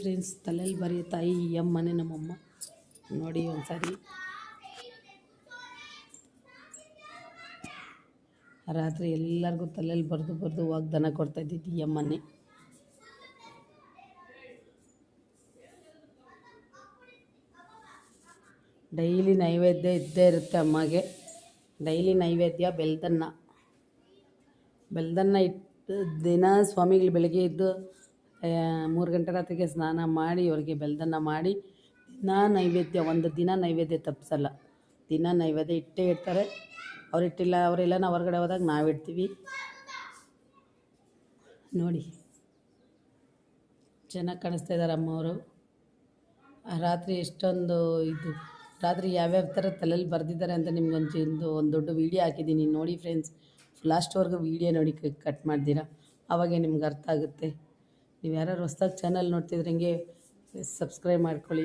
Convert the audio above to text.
Friends ತಲೆಯಲ್ಲಿ ಬರೆಯೋ ತಾಯಿ ಅಮ್ಮನೇ ನಮ್ಮಮ್ಮ. ನೋಡಿ ಒಂದ್ಸರಿ. ರಾತ್ರಿ ಎಲ್ಲರಿಗೂ ತಲೆಯಲ್ಲಿ ಬರೆದು ಬರೆದು ವಾಗ್ದಾನ ಕೊಡ್ತಾಯಿದ್ದಿದ್ದು ಈ ಅಮ್ಮನೇ ಡೈಲಿ ನೈವೇದ್ಯ ಇದ್ದೇ ಇರುತ್ತೆ ಅಮ್ಮಗೆ. ಡೈಲಿ ನೈವೇದ್ಯ ಬೆಲ್ದನ್ನ. ಬೆಲ್ದನ್ನ ಇಟ್ಟು ದಿನ ಸ್ವಾಮಿಗಳು ಬೆಳಗ್ಗೆ ಎದ್ದು ಮೂರು ಗಂಟೆ ರಾತ್ರಿಗೆ ಸ್ನಾನ ಮಾಡಿ, ಅವರಿಗೆ ಬೆಲ್ದನ್ನ ಮಾಡಿ, ದಿನ ನೈವೇದ್ಯ, ಒಂದು ದಿನ ನೈವೇದ್ಯ ತಪ್ಪಿಸಲ್ಲ ದಿನ ನೈವೇದ್ಯ ಇಟ್ಟೇ ಇರ್ತಾರೆ ಅವರಿಟ್ಟಿಲ್ಲ ಅವರೆಲ್ಲ ನಾವು ಹೊರಗಡೆ ಹೋದಾಗ ನಾವಿಡ್ತೀವಿ ನೋಡಿ ಚೆನ್ನಾಗಿ ಕಾಣಿಸ್ತಾ ಇದ್ದಾರೆ ಅಮ್ಮವರು. ರಾತ್ರಿ ಎಷ್ಟೊಂದು ಇದು, ರಾತ್ರಿ ಯಾವ್ಯಾವ ಥರ ತಲೆಯಲ್ಲಿ ಬರೆದಿದ್ದಾರೆ ಅಂತ ನಿಮ್ಗೊಂದು ಒಂದು ಒಂದು ದೊಡ್ಡ ವೀಡಿಯೋ ಹಾಕಿದ್ದೀನಿ. ನೋಡಿ ಫ್ರೆಂಡ್ಸ್ ಲಾಸ್ಟ್ವರೆಗೂ ವೀಡಿಯೋ ನೋಡಿ ಕಟ್ ಮಾಡ್ತೀರಾ ಆವಾಗೇ ನಿಮ್ಗೆ ಅರ್ಥ ಆಗುತ್ತೆ. ನೀವು ಯಾರು ಹೊಸ್ದಾಗಿ ಚಾನಲ್ ನೋಡ್ತಿದ್ರೆ ಹಂಗೆ ಸಬ್ಸ್ಕ್ರೈಬ್ ಮಾಡ್ಕೊಳ್ಳಿ.